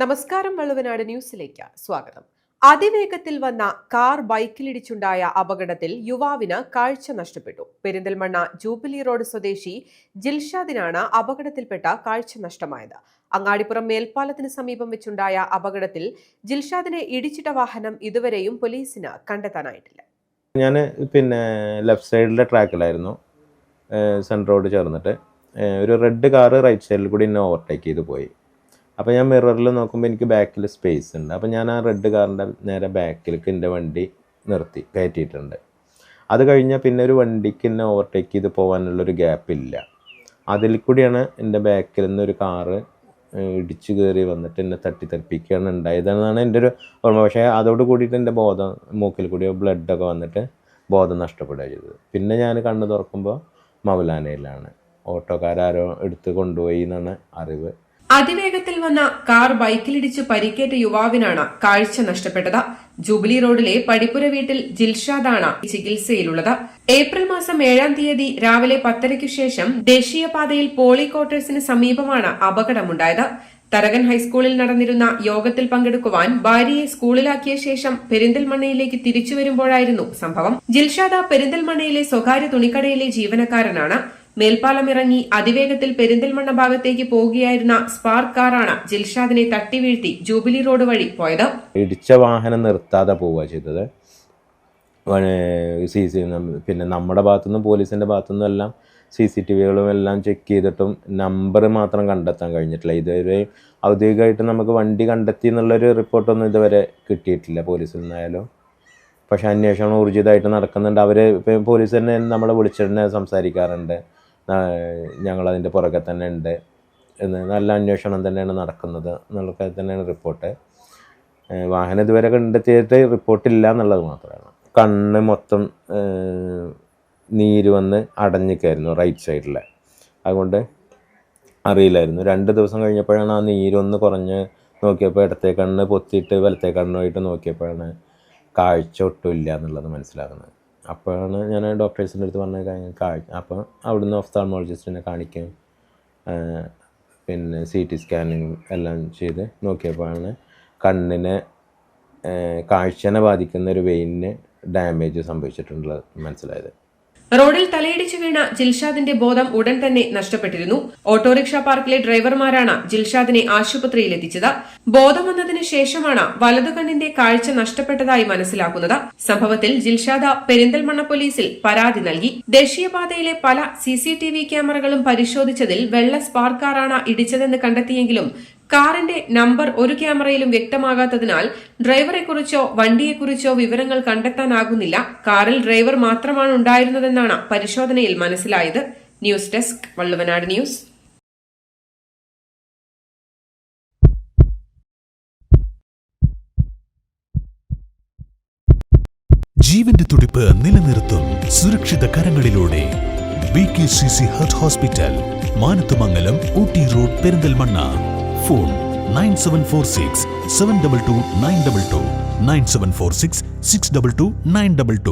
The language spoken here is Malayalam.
നമസ്കാരം വള്ളുവനാട് ന്യൂസിലേക്ക് സ്വാഗതം. അതിവേഗത്തിൽ വന്ന കാർ ബൈക്കിലിടിച്ചുണ്ടായ അപകടത്തിൽ യുവാവിന് കാഴ്ച നഷ്ടപ്പെട്ടു. പെരിന്തൽമണ്ണ ജൂബിലി റോഡ് സ്വദേശി ജിൽഷാദിനാണ് അപകടത്തിൽപ്പെട്ട കാഴ്ച നഷ്ടമായത്. അങ്ങാടിപ്പുറം മേൽപ്പാലത്തിന് സമീപം വെച്ചുണ്ടായ അപകടത്തിൽ ജിൽഷാദിനെ ഇടിച്ചിട്ട വാഹനം ഇതുവരെയും പോലീസിന് കണ്ടെത്താനായിട്ടില്ല. ഞാൻ പിന്നെ ലെഫ്റ്റ് സൈഡിലെ ട്രാക്കിലായിരുന്നു. സെൻട്രൽ റോഡ് ചേർന്നിട്ട്. ഒരു റെഡ് കാർ റൈറ്റ് സൈഡിൽ കൂടി എന്നെ ഓവർടേക്ക് ചെയ്ത് പോയി. അപ്പോൾ ഞാൻ മിററിൽ നോക്കുമ്പോൾ എനിക്ക് ബാക്കിൽ സ്പേസ് ഉണ്ട്. അപ്പോൾ ഞാൻ ആ റെഡ് കാറിന്റെ നേരെ ബാക്കിലേക്ക് എന്റെ വണ്ടി നിർത്തി കയറ്റിയിട്ടുണ്ട്. അത് കഴിഞ്ഞാൽ പിന്നെ ഒരു വണ്ടിക്ക് എന്നെ ഓവർടേക്ക് ചെയ്ത് പോകാനുള്ളൊരു ഗ്യാപ്പ് ഇല്ല. അതിൽ കൂടിയാണ് എന്റെ ബാക്കിൽ നിന്ന് ഒരു കാറ് ഇടിച്ചു കയറി വന്നിട്ട് എന്നെ തട്ടി തെറിപ്പിക്കുകയാണ് ഉണ്ടായതെന്നാണ് എന്റെ ഒരു ഓർമ്മ. പക്ഷേ അതോട് കൂടിയിട്ട് എന്റെ ബോധം മൂക്കിൽ കൂടി ബ്ലഡൊക്കെ വന്നിട്ട് ബോധം നഷ്ടപ്പെടുക ചെയ്തത്. പിന്നെ ഞാൻ കണ്ണു തുറക്കുമ്പോൾ മൗലാനയിലാണ്. ഓട്ടോക്കാരോ എടുത്ത് കൊണ്ടുപോയി എന്നാണ് അറിവ്. അതിവേഗത്തിൽ വന്ന കാർ ബൈക്കിലിടിച്ച് പരിക്കേറ്റ യുവാവിനാണ് കാഴ്ച നഷ്ടപ്പെട്ടത്. ജൂബിലി റോഡിലെ പടിപ്പുര വീട്ടിൽ ജിൽഷാദാണ് ചികിത്സയിലുള്ളത്. ഏപ്രിൽ മാസം ഏഴാം തീയതി രാവിലെ പത്തരയ്ക്കു ശേഷം ദേശീയപാതയിൽ പോളി ക്വാർട്ടേഴ്സിന് സമീപമാണ് അപകടമുണ്ടായത്. തരകൻ ഹൈസ്കൂളിൽ നടന്നിരുന്ന യോഗത്തിൽ പങ്കെടുക്കുവാൻ ഭാര്യയെ സ്കൂളിലാക്കിയ ശേഷം പെരിന്തൽമണ്ണയിലേക്ക് തിരിച്ചു വരുമ്പോഴായിരുന്നു സംഭവം. ജിൽഷാദ പെരിന്തൽമണ്ണയിലെ സ്വകാര്യ തുണിക്കടയിലെ ജീവനക്കാരനാണ്. മേൽപ്പാലം ഇറങ്ങി അതിവേഗത്തിൽ പെരിന്തൽമണ്ണ ഭാഗത്തേക്ക് പോകുകയായിരുന്ന സ്പാർക്ക് കാറാണ് ജിൽഷാദിനെ തട്ടി വീഴ്ത്തി ജൂബിലി റോഡ് വഴി പോയത്. ഇടിച്ച വാഹനം നിർത്താതെ പോവുക ചെയ്തത്. സി സി പിന്നെ നമ്മുടെ ഭാഗത്തുനിന്നും പോലീസിന്റെ ഭാഗത്തുനിന്നും എല്ലാം സി സി ടി വികളും എല്ലാം ചെക്ക് ചെയ്തിട്ടും നമ്പർ മാത്രം കണ്ടെത്താൻ കഴിഞ്ഞിട്ടില്ല. ഇതുവരെ ഔദ്യോഗികമായിട്ട് നമുക്ക് വണ്ടി കണ്ടെത്തി എന്നുള്ളൊരു റിപ്പോർട്ടൊന്നും ഇതുവരെ കിട്ടിയിട്ടില്ല പോലീസിൽ നിന്നായാലും. പക്ഷേ അന്വേഷണം ഊർജിതമായിട്ട് നടക്കുന്നുണ്ട്. അവർ പോലീസ് തന്നെ നമ്മളെ വിളിച്ചിട്ട് സംസാരിക്കാറുണ്ട്. ഞങ്ങളതിന്റെ പുറകെ തന്നെ ഉണ്ട് എന്ന് നല്ല അന്വേഷണം തന്നെയാണ് നടക്കുന്നത് എന്നുള്ള തന്നെയാണ് റിപ്പോർട്ട്. വാഹനം ഇതുവരെ കണ്ടെത്തിയിട്ട് റിപ്പോർട്ടില്ല എന്നുള്ളത് മാത്രമാണ്. കണ്ണ് മൊത്തം നീര് വന്ന് അടഞ്ഞിക്കായിരുന്നു റൈറ്റ് സൈഡിൽ അതുകൊണ്ട് അറിയില്ലായിരുന്നു. രണ്ട് ദിവസം കഴിഞ്ഞപ്പോഴാണ് ആ നീരൊന്ന് കുറഞ്ഞ് നോക്കിയപ്പോൾ ഇടത്തെ കണ്ണ് പൊത്തിയിട്ട് വലത്തെ കണ്ണുമായിട്ട് നോക്കിയപ്പോഴാണ് കാഴ്ച ഒട്ടുമില്ല എന്നുള്ളത് മനസ്സിലാകുന്നത്. അപ്പോഴാണ് ഞാൻ ഡോക്ടേഴ്സിന്റെ അടുത്ത് പറഞ്ഞ കാര്യം അപ്പോൾ അവിടുന്ന് ഒഫ്താൾമോളജിസ്റ്റിനെ കാണിക്കും പിന്നെ സി ടി സ്കാനിങ് എല്ലാം ചെയ്ത് നോക്കിയപ്പോഴാണ് കണ്ണിനെ കാഴ്ചനെ ബാധിക്കുന്ന ഒരു വെയിനിന് ഡാമേജ് സംഭവിച്ചിട്ടുള്ളത് മനസ്സിലായത്. റോഡിൽ തലയിടിച്ചു വീണ ജിൽഷാദിന്റെ ബോധം ഉടൻ തന്നെ നഷ്ടപ്പെട്ടിരുന്നു. ഓട്ടോറിക്ഷ പാർക്കിലെ ഡ്രൈവർമാരാണ് ജിൽഷാദിനെ ആശുപത്രിയിൽ എത്തിച്ചത്. ബോധം വന്നതിന് ശേഷമാണ് വലതുകണ്ണിന്റെ കാഴ്ച നഷ്ടപ്പെട്ടതായി മനസ്സിലാക്കുന്നത്. സംഭവത്തിൽ ജിൽഷാദ പെരിന്തൽമണ്ണ പോലീസിൽ പരാതി നൽകി. ദേശീയപാതയിലെ പല സി സി ടി വി ക്യാമറകളും പരിശോധിച്ചതിൽ വെള്ള സ്പാർക്കാറാണ് ഇടിച്ചതെന്ന് കണ്ടെത്തിയെങ്കിലും കാറിന്റെ നമ്പർ ഒരു ക്യാമറയിലും വ്യക്തമാകാത്തതിനാൽ ഡ്രൈവറെക്കുറിച്ചോ വണ്ടിയെക്കുറിച്ചോ വിവരങ്ങൾ കണ്ടെത്താനാകുന്നില്ല. കാറിൽ ഡ്രൈവർ മാത്രമാണ് ഉണ്ടായിരുന്നതെന്നാണ് പരിശോധനയിൽ മനസ്സിലായത്. News desk Valluvanad news. ജീവന്റെ തുടിപ്പ് നിലനിർത്തും സുരക്ഷിത കരങ്ങളിലൂടെ. Hospital road Perinthalmanna. phone nine seven four six seven double two nine double two nine seven four six six double two nine double two